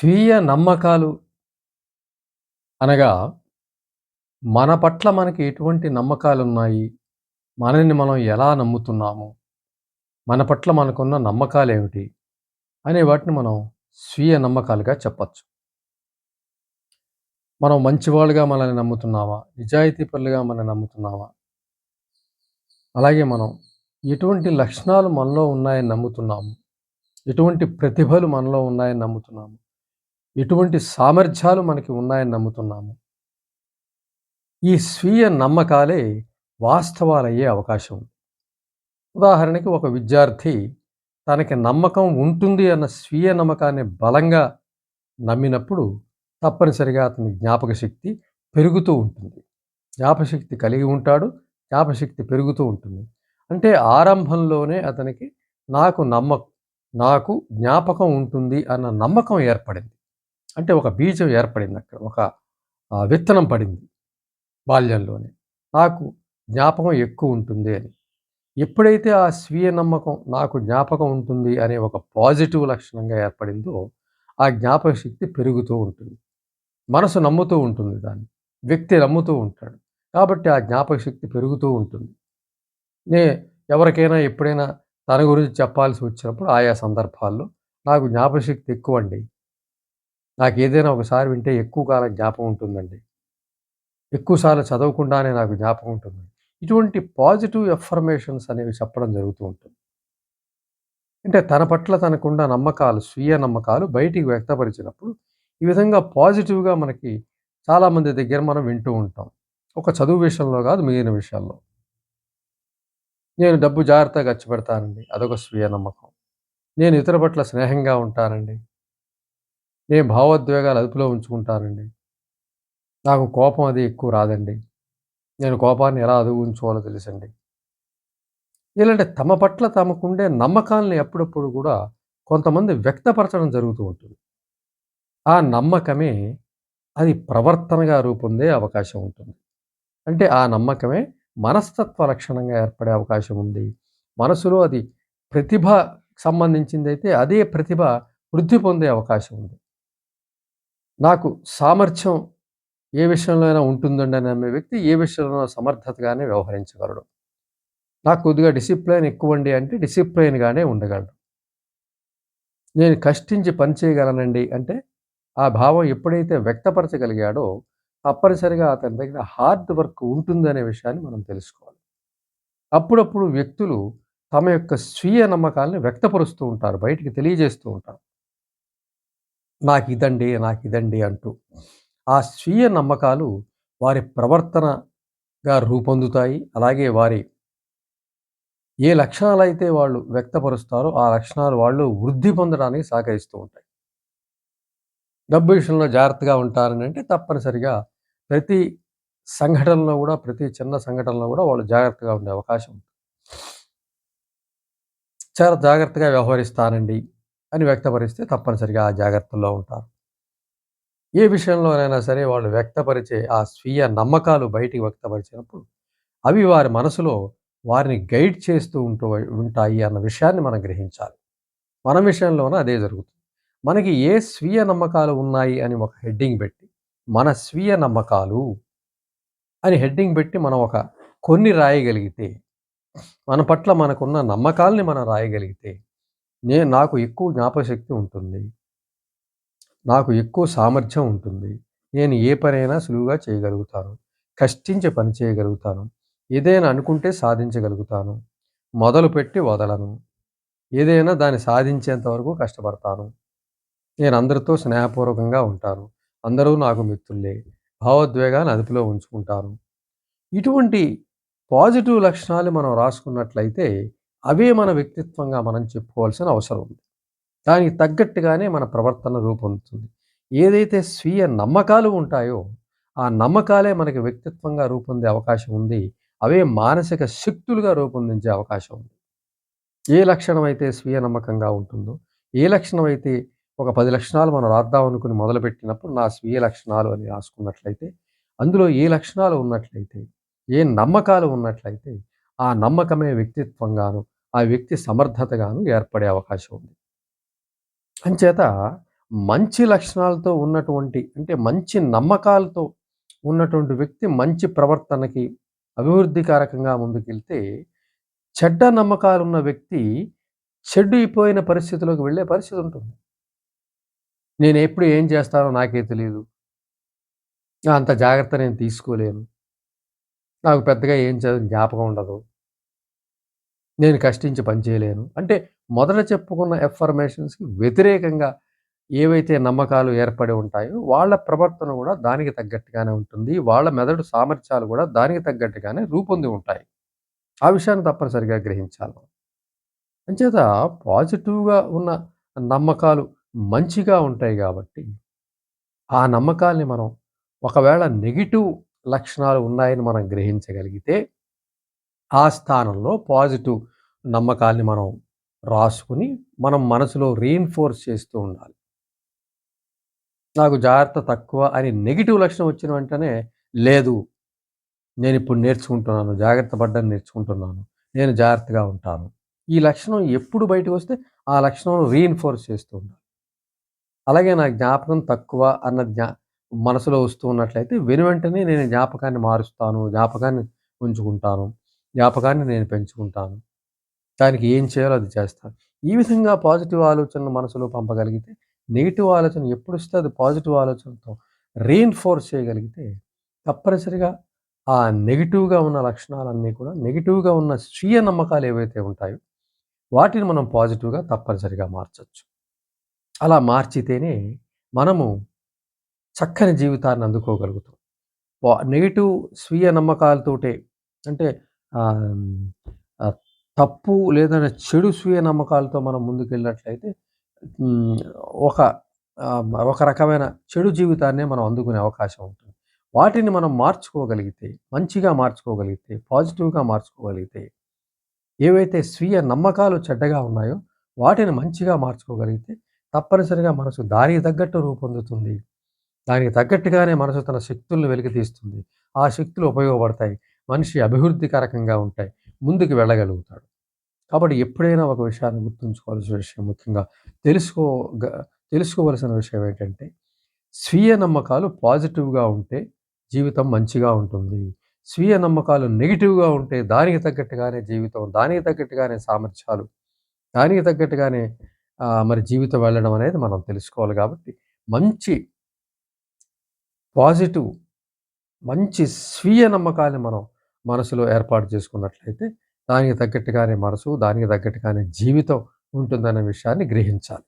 స్వీయ నమ్మకాలు అనగా మన పట్ల మనకి ఎటువంటి నమ్మకాలు ఉన్నాయి మనల్ని మనం ఎలా నమ్ముతున్నాము? మన పట్ల మనకున్న నమ్మకాలు ఏమిటి అనే వాటిని మనం స్వీయ నమ్మకాలుగా చెప్పచ్చు. మనం మంచివాళ్ళుగా మనల్ని నమ్ముతున్నామా? నిజాయితీపరులుగా మనల్ని నమ్ముతున్నావా అలాగే మనం ఎటువంటి లక్షణాలు మనలో ఉన్నాయని నమ్ముతున్నాము? ఎటువంటి ప్రతిభలు మనలో ఉన్నాయని నమ్ముతున్నాము? ఎటువంటి సామర్థ్యాలు మనకి ఉన్నాయని నమ్ముతున్నాము? ఈ స్వీయ నమ్మకాలే వాస్తవాలయ్యే అవకాశం ఉంది. ఉదాహరణకి ఒక విద్యార్థి తనకి నమ్మకం ఉంటుంది అన్న స్వీయ నమ్మకాన్ని బలంగా నమ్మినప్పుడు తప్పనిసరిగా అతని జ్ఞాపక శక్తి పెరుగుతూ ఉంటుంది. జ్ఞాపశక్తి కలిగి ఉంటాడు. జ్ఞాపశక్తి పెరుగుతూ ఉంటుంది. అంటే ఆరంభంలోనే అతనికి నాకు నమ్మ నాకు జ్ఞాపకం ఉంటుంది అన్న నమ్మకం ఏర్పడింది. అంటే ఒక బీజం ఏర్పడింది అక్కడ. ఒక విత్తనం పడింది బాల్యంలోనే. నాకు జ్ఞాపకం ఎక్కువ ఉంటుంది అని. ఎప్పుడైతే ఆ స్వీయ నమ్మకం నాకు జ్ఞాపకం ఉంటుంది అనే ఒక పాజిటివ్ లక్షణంగా ఏర్పడిందో ఆ జ్ఞాపక శక్తి పెరుగుతూ ఉంటుంది. మనసు నమ్ముతూ ఉంటుంది దాన్ని. వ్యక్తి నమ్ముతూ ఉంటాడు. కాబట్టి ఆ జ్ఞాపక శక్తి పెరుగుతూ ఉంటుంది. నే ఎవరికైనా ఎప్పుడైనా తన గురించి చెప్పాల్సి వచ్చినప్పుడు ఆయా సందర్భాల్లో నాకు జ్ఞాపకశక్తి ఎక్కువండి. నాకు ఏదైనా ఒకసారి వింటే ఎక్కువ కాలం జ్ఞాపకం ఉంటుందండి. ఎక్కువ సార్లు చదవకుండానే నాకు జ్ఞాపకం ఉంటుంది. ఇటువంటి పాజిటివ్ ఎఫర్మేషన్స్ అనేవి చెప్పడం జరుగుతూ ఉంటుంది. అంటే తన పట్ల తనకున్న నమ్మకాలు, స్వీయ నమ్మకాలు బయటికి వ్యక్తపరిచినప్పుడు ఈ విధంగా పాజిటివ్‌గా మనకి చాలామంది దగ్గర మనం వింటూ ఉంటాం. ఒక చదువు విషయంలో కాదు మిగిలిన విషయాల్లో. నేను డబ్బు జాగ్రత్తగా ఖర్చు పెడతానండి. అదొక స్వీయ నమ్మకం. నేను ఇతర పట్ల స్నేహంగా ఉంటానండి. నేను భావోద్వేగాలు అదుపులో ఉంచుకుంటానండి. నాకు కోపం అది ఎక్కువ రాదండి. నేను కోపాన్ని ఎలా అదుపు ఉంచుకోవాలో తెలుసండి. ఇలాంటి తమ పట్ల తమకుండే నమ్మకాలను ఎప్పుడప్పుడు కూడా కొంతమంది వ్యక్తపరచడం జరుగుతూ ఉంటుంది. ఆ నమ్మకమే అది ప్రవర్తనగా రూపొందే అవకాశం ఉంటుంది. అంటే ఆ నమ్మకమే మనస్తత్వ లక్షణంగా ఏర్పడే అవకాశం ఉంది. మనసులో అది ప్రతిభ సంబంధించిందైతే అదే ప్రతిభ వృద్ధి పొందే అవకాశం ఉంది. నాకు సామర్థ్యం ఏ విషయంలో అయినా ఉంటుందండి అని నమ్మే వ్యక్తి ఏ విషయంలో సమర్థతగానే వ్యవహరించగలడు. నాకు కొద్దిగా డిసిప్లైన్ ఎక్కువండి అంటే డిసిప్లైన్గానే ఉండగలడు. నేను కష్టించి పని చేయగలనండి అంటే ఆ భావం ఎప్పుడైతే వ్యక్తపరచగలిగాడో తప్పనిసరిగా అతని దగ్గర హార్డ్ వర్క్ ఉంటుందనే విషయాన్ని మనం తెలుసుకోవాలి. అప్పుడప్పుడు వ్యక్తులు తమ యొక్క స్వీయ నమ్మకాలను వ్యక్తపరుస్తూ ఉంటారు. బయటికి తెలియజేస్తూ ఉంటారు. నాకు ఇదండి నాకు ఇదండి అంటూ. ఆ స్వీయ నమ్మకాలు వారి ప్రవర్తనగా రూపొందుతాయి. అలాగే వారి ఏ లక్షణాలైతే వాళ్ళు వ్యక్తపరుస్తారో ఆ లక్షణాలు వాళ్ళు వృద్ధి పొందడానికి సహకరిస్తూ ఉంటాయి. డబ్బు విషయంలో జాగ్రత్తగా ఉంటారని అంటే తప్పనిసరిగా ప్రతి సంఘటనలో కూడా ప్రతి చిన్న సంఘటనలో కూడా వాళ్ళు జాగ్రత్తగా ఉండే అవకాశం ఉంది. చాలా జాగ్రత్తగా వ్యవహరిస్తానండి అని వ్యక్తపరిస్తే తప్పనిసరిగా ఆ జాగ్రత్తల్లో ఉంటారు. ఏ విషయంలోనైనా సరే వాళ్ళు వ్యక్తపరిచే ఆ స్వీయ నమ్మకాలు బయటికి వ్యక్తపరిచినప్పుడు అవి వారి మనసులో వారిని గైడ్ చేస్తూ ఉంటూ ఉంటాయి అన్న విషయాన్ని మనం గ్రహించాలి. మన విషయంలోన అదే జరుగుతుంది. మనకి ఏ స్వీయ నమ్మకాలు ఉన్నాయి అని ఒక హెడ్డింగ్ పెట్టి మన స్వీయ నమ్మకాలు అని హెడ్డింగ్ పెట్టి మనం ఒక కొన్ని రాయగలిగితే మన పట్ల మనకున్న నమ్మకాల్ని మనం రాయగలిగితే నేను నాకు ఎక్కువ జ్ఞాపకశక్తి ఉంటుంది. నాకు ఎక్కువ సామర్థ్యం ఉంటుంది. నేను ఏ పనైనా సులువుగా చేయగలుగుతాను. కష్టించి పని చేయగలుగుతాను. ఏదైనా అనుకుంటే సాధించగలుగుతాను. మొదలుపెట్టి వదలను. ఏదైనా దాన్ని సాధించేంత వరకు కష్టపడతాను. నేను అందరితో స్నేహపూర్వకంగా ఉంటాను. అందరూ నాకు మిత్రులే. భావోద్వేగాన్ని అదుపులో ఉంచుకుంటాను. ఇటువంటి పాజిటివ్ లక్షణాలు మనం రాసుకున్నట్లయితే అవే మన వ్యక్తిత్వంగా మనం చెప్పుకోవాల్సిన అవసరం ఉంది. దానికి తగ్గట్టుగానే మన ప్రవర్తన రూపొందుతుంది. ఏదైతే స్వీయ నమ్మకాలు ఉంటాయో ఆ నమ్మకాలే మనకి వ్యక్తిత్వంగా రూపొందే అవకాశం ఉంది. అవే మానసిక శక్తులుగా రూపొందించే అవకాశం ఉంది. ఏ లక్షణం అయితే స్వీయ నమ్మకంగా ఉంటుందో ఏ లక్షణం అయితే ఒక పది లక్షణాలు మనం రాద్దాం అనుకుని మొదలుపెట్టినప్పుడు నా స్వీయ లక్షణాలు అని రాసుకున్నట్లయితే అందులో ఏ లక్షణాలు ఉన్నట్లయితే ఏ నమ్మకాలు ఉన్నట్లయితే ఆ నమ్మకమే వ్యక్తిత్వంగాను ఆ వ్యక్తి సమర్థతగాను ఏర్పడే అవకాశం ఉంది. అంచేత మంచి లక్షణాలతో ఉన్నటువంటి అంటే మంచి నమ్మకాలతో ఉన్నటువంటి వ్యక్తి మంచి ప్రవర్తనకి అభివృద్ధికారకంగా ముందుకెళ్తే చెడ్డ నమ్మకాలు ఉన్న వ్యక్తి చెడ్డు అయిపోయిన పరిస్థితిలోకి వెళ్ళే పరిస్థితి ఉంటుంది. నేను ఎప్పుడు ఏం చేస్తానో నాకే తెలియదు అంత జాగ్రత్త నేను తీసుకోలేను. నాకు పెద్దగా ఏం చదువు జ్ఞాపకం ఉండదు. నేను కష్టించి పనిచేయలేను అంటే మొదట చెప్పుకున్న ఎఫర్మేషన్స్కి వ్యతిరేకంగా ఏవైతే నమ్మకాలు ఏర్పడి ఉంటాయో వాళ్ళ ప్రవర్తన కూడా దానికి తగ్గట్టుగానే ఉంటుంది. వాళ్ళ మెదడు సామర్థ్యాలు కూడా దానికి తగ్గట్టుగానే రూపొంది ఉంటాయి. ఆ విషయాన్ని తప్పనిసరిగా గ్రహించాలి అంచేత పాజిటివ్గా ఉన్న నమ్మకాలు మంచిగా ఉంటాయి కాబట్టి ఆ నమ్మకాల్ని మనం ఒకవేళ నెగిటివ్ లక్షణాలు ఉన్నాయని మనం గ్రహించగలిగితే ఆ స్థానంలో పాజిటివ్ నమ్మకాల్ని మనం రాసుకుని మనం మనసులో రీఎన్ఫోర్స్ చేస్తూ ఉండాలి. నాకు జాగ్రత్త తక్కువ అని నెగిటివ్ లక్షణం వచ్చిన వెంటనే లేదు నేను ఇప్పుడు నేర్చుకుంటున్నాను జాగ్రత్త పడ్డని నేర్చుకుంటున్నాను నేను జాగ్రత్తగా ఉంటాను. ఈ లక్షణం ఎప్పుడు బయటకు వస్తే ఆ లక్షణం రీఎన్ఫోర్స్ చేస్తూ ఉండాలి. అలాగే నా జ్ఞాపకం తక్కువ అన్న జ్ఞా మనసులో వస్తూ ఉన్నట్లయితే వెను వెంటనే నేను జ్ఞాపకాన్ని మారుస్తాను జ్ఞాపకాన్ని ఉంచుకుంటాను. జ్ఞాపకాన్ని నేను పెంచుకుంటాను. దానికి ఏం చేయాలో అది చేస్తాను. ఈ విధంగా పాజిటివ్ ఆలోచనలు మనసులో పంపగలిగితే నెగిటివ్ ఆలోచన ఎప్పుడు వస్తే అది పాజిటివ్ ఆలోచనతో రీఎన్ఫోర్స్ చేయగలిగితే తప్పనిసరిగా ఆ నెగిటివ్గా ఉన్న లక్షణాలన్నీ కూడా నెగిటివ్గా ఉన్న స్వీయ నమ్మకాలు ఏవైతే ఉంటాయో వాటిని మనం పాజిటివ్గా తప్పనిసరిగా మార్చచ్చు. అలా మార్చితేనే మనము చక్కని జీవితాన్ని అందుకోగలుగుతాం. నెగిటివ్ స్వీయ నమ్మకాలతోటే అంటే తప్పు లేదంటే చెడు స్వీయ నమ్మకాలతో మనం ముందుకెళ్ళినట్లయితే ఒక ఒక రకమైన చెడు జీవితాన్నే మనం అందుకునే అవకాశం ఉంటుంది. వాటిని మనం మార్చుకోగలిగితే మంచిగా మార్చుకోగలిగితే పాజిటివ్గా మార్చుకోగలిగితే ఏవైతే స్వీయ నమ్మకాలు చెడ్డగా ఉన్నాయో వాటిని మంచిగా మార్చుకోగలిగితే తప్పనిసరిగా మనసు దానికి తగ్గట్టు రూపొందుతుంది. దానికి తగ్గట్టుగానే మనసు తన శక్తులను వెలికితీస్తుంది. ఆ శక్తులు ఉపయోగపడతాయి. మనిషి అభివృద్ధికరకంగా ఉంటాయి ముందుకు వెళ్ళగలుగుతాడు. కాబట్టి ఎప్పుడైనా ఒక విషయాన్ని గుర్తుంచుకోవాల్సిన విషయం ముఖ్యంగా తెలుసుకో తెలుసుకోవలసిన విషయం ఏంటంటే స్వీయ నమ్మకాలు పాజిటివ్గా ఉంటే జీవితం మంచిగా ఉంటుంది. స్వీయ నమ్మకాలు నెగిటివ్గా ఉంటే దానికి తగ్గట్టుగానే జీవితం దానికి తగ్గట్టుగానే సామర్థ్యాలు దానికి తగ్గట్టుగానే మరి జీవితం వెళ్ళడం అనేది మనం తెలుసుకోవాలి కాబట్టి మంచి పాజిటివ్ మంచి స్వీయ నమ్మకాన్ని మనం మనసులో ఏర్పాటు చేసుకున్నట్లయితే దానికి తగ్గట్టుగానే మనసు దానికి తగ్గట్టుగానే జీవితం ఉంటుందనే విషయాన్ని గ్రహించాలి.